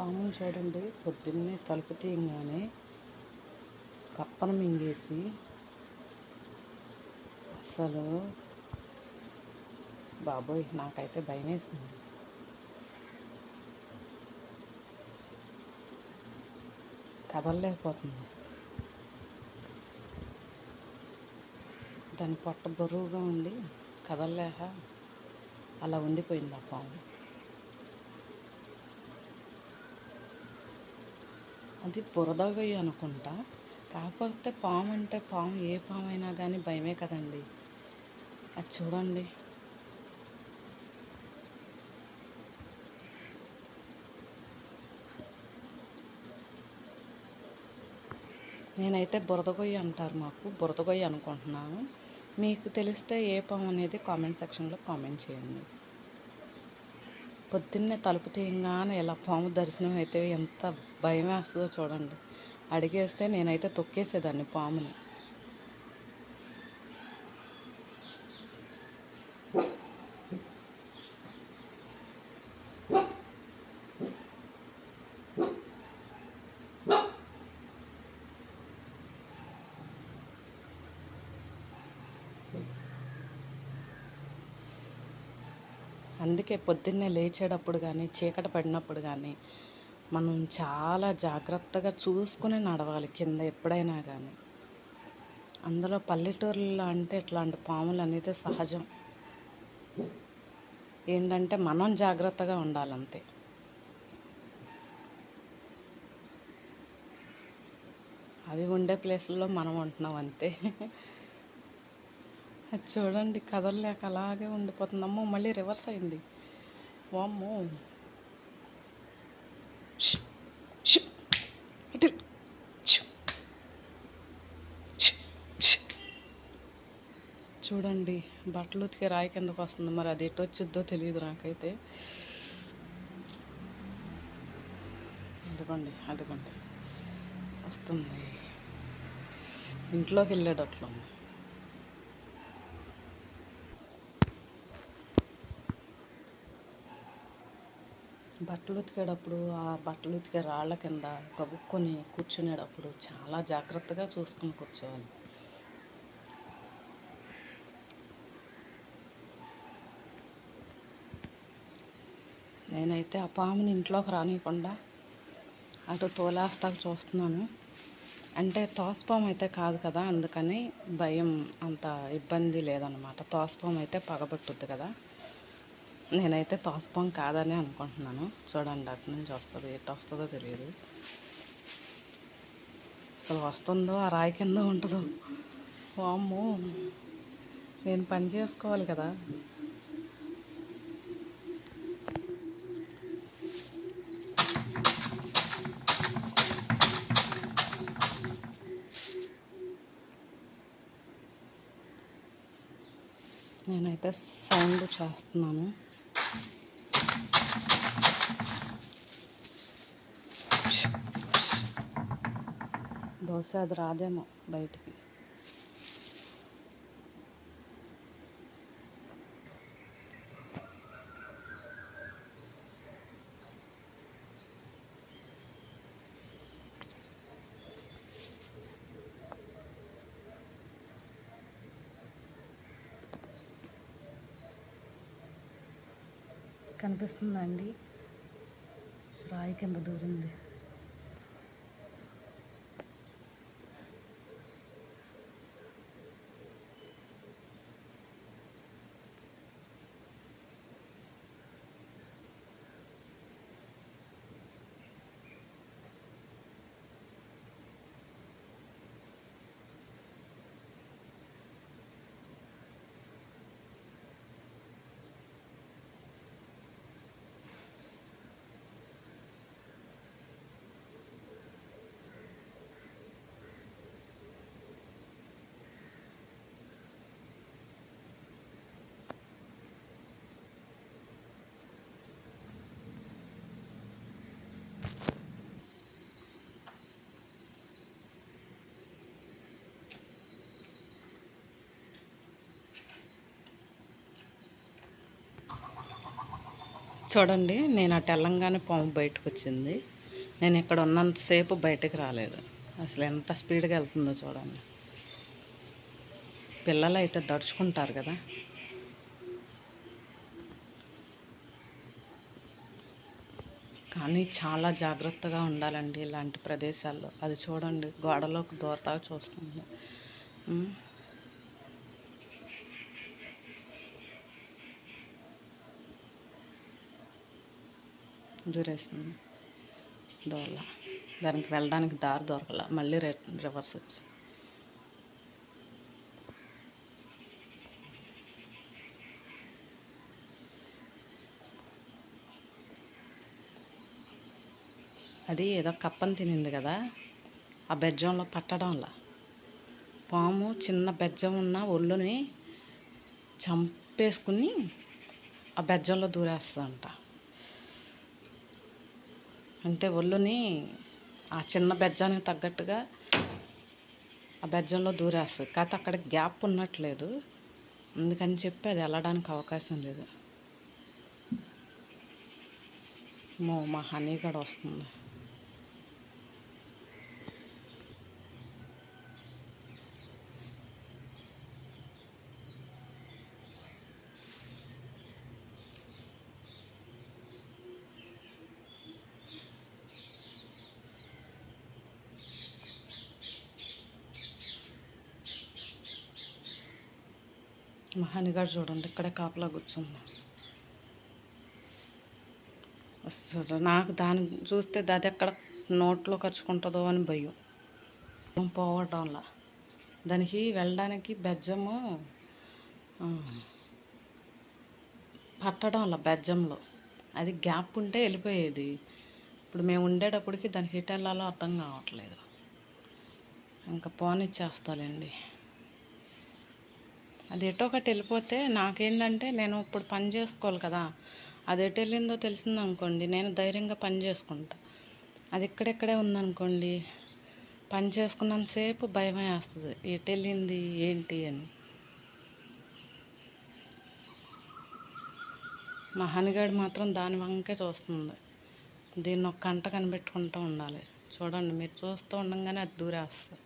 పాముని చూడండి పొద్దున్నే తలుపు తీయగానే కప్పను మింగేసి అసలు బాబోయ్ నాకైతే భయం వేసింది కదలలేకపోతుంది. దాని పొట్ట బరువుగా ఉండి కదలలేక అలా ఉండిపోయింది ఆ పాము. అది బురదగొయ్యి అనుకుంటా. కాకపోతే పాము అంటే పాము ఏ పాము అయినా కానీ భయమే కదండి. అది చూడండి. నేనైతే బురదగొయ్యి అంటారు మాకు బురదగొయ్యి అనుకుంటున్నాను. మీకు తెలిస్తే ఏ పాము అనేది కామెంట్ సెక్షన్లో కామెంట్ చేయండి. పొద్దున్నే తలుపు తీయంగానే ఇలా పాము దర్శనం అయితే ఎంత భయమే వస్తుందో చూడండి. అడిగేస్తే నేనైతే తొక్కేసేదాన్ని పాముని. అందుకే పొద్దున్నే లేచేటప్పుడు కానీ చీకట పడినప్పుడు కానీ మనం చాలా జాగ్రత్తగా చూసుకుని నడవాలి కింద ఎప్పుడైనా కానీ అందులో పల్లెటూరులో అంటే ఇట్లాంటి పాములు అనేది సహజం. ఏంటంటే మనం జాగ్రత్తగా ఉండాలంతే. అవి ఉండే ప్లేస్లో మనం ఉంటున్నాం అంతే. అది చూడండి కదలలేక అలాగే ఉండిపోతుంది అమ్మో మళ్ళీ రివర్స్ అయింది. వామ్మో. చూడండి. బట్టలు ఉతికే రాయి కిందకు వస్తుంది. మరి అది ఎటు వచ్చిద్దో తెలియదు నాకైతే. అదిగోండి అదిగోండి. వస్తుంది. ఇంట్లోకి వెళ్ళేటట్లు. బట్టలు ఉతికేటప్పుడు ఆ బట్టలు ఉతికే రాళ్ళ కింద కబుక్కొని కూర్చునేటప్పుడు చాలా జాగ్రత్తగా చూసుకుని కూర్చోవాలి. నేనైతే ఆ పాముని ఇంట్లోకి రానియకుండా అటు తోలాస్తాకు చూస్తున్నాను. అంటే తోసపాము అయితే కాదు కదా అందుకని భయం అంత ఇబ్బంది లేదనమాట తోసపాము అయితే పగబట్టుద్ది కదా. నేనైతే తోసపాం కాదని అనుకుంటున్నాను. చూడండి అటు నుంచి వస్తుంది ఎటు వస్తుందో తెలియదు. అసలు వస్తుందో ఆ రాయి కింద ఉంటుందో. వామ్మో నేను పని చేసుకోవాలి కదా. నేనైతే సౌండ్ చేస్తున్నాను. బహుశా అది రాదేమో బయటికి. కనిపిస్తుందండి. రాయి కింద దూరింది. చూడండి నేను ఆ తెలంగాణ పాము బయటకు వచ్చింది. నేను ఇక్కడ ఉన్నంతసేపు బయటకు రాలేదు. అసలు ఎంత స్పీడ్గా వెళ్తుందో చూడండి. పిల్లలు అయితే దడుచుకుంటారు కదా. కానీ చాలా జాగ్రత్తగా ఉండాలండి ఇలాంటి ప్రదేశాల్లో. అది చూడండి గోడలోకి దూరతా చూస్తుంది. దూరేస్తుంది దోల దానికి వెళ్ళడానికి దారి దొరకల. మళ్ళీ రివర్స్ వచ్చి. అది ఏదో కప్పని తినింది కదా. ఆ బెజ్జంలో పట్టడంలా. పాము చిన్న బెజ్జం ఉన్న ఒళ్ళుని చంపేసుకుని ఆ బెజ్జంలో దూరేస్తుందంట. అంటే ఒళ్ళుని ఆ చిన్న బెజ్జానికి తగ్గట్టుగా ఆ బెజ్జంలో దూరేస్తుంది కాకపోతే అక్కడ గ్యాప్ ఉన్నట్లేదు. అందుకని చెప్పి అది వెళ్ళడానికి అవకాశం లేదు. మో మా హనీ కూడా వస్తుంది. మా చూడండి ఇక్కడే కాపలా కూర్చుంది. అసలు నాకు దాన్ని చూస్తే అది ఎక్కడ నోట్లో ఖర్చుకుంటుందో అని భయం. పోవటంలా. దానికి వెళ్ళడానికి బెజ్జము పట్టడంలా బెజ్జంలో. అది గ్యాప్ ఉంటే వెళ్ళిపోయేది. ఇప్పుడు మేము ఉండేటప్పటికి దానికి ఎటు వెళ్ళాలో అర్థం కావట్లేదు. ఇంకా పోనిచ్చేస్తాలేండి. అది ఎటో ఒకటి వెళ్ళిపోతే నాకేంటంటే నేను ఇప్పుడు పని చేసుకోవాలి కదా అది ఎటు వెళ్ళిందో తెలిసింది అనుకోండి నేను ధైర్యంగా పని చేసుకుంటా. అది ఇక్కడెక్కడే ఉందనుకోండి పని చేసుకున్నంతసేపు భయమే వేస్తుంది ఎటు వెళ్ళింది ఏంటి అని. మా హనిగాడు మాత్రం దాని వంకే చూస్తుంది. దీన్ని ఒక కంట కనిపెట్టుకుంటూ ఉండాలి. చూడండి మీరు చూస్తూ ఉండగానే అది దూరేస్తుంది.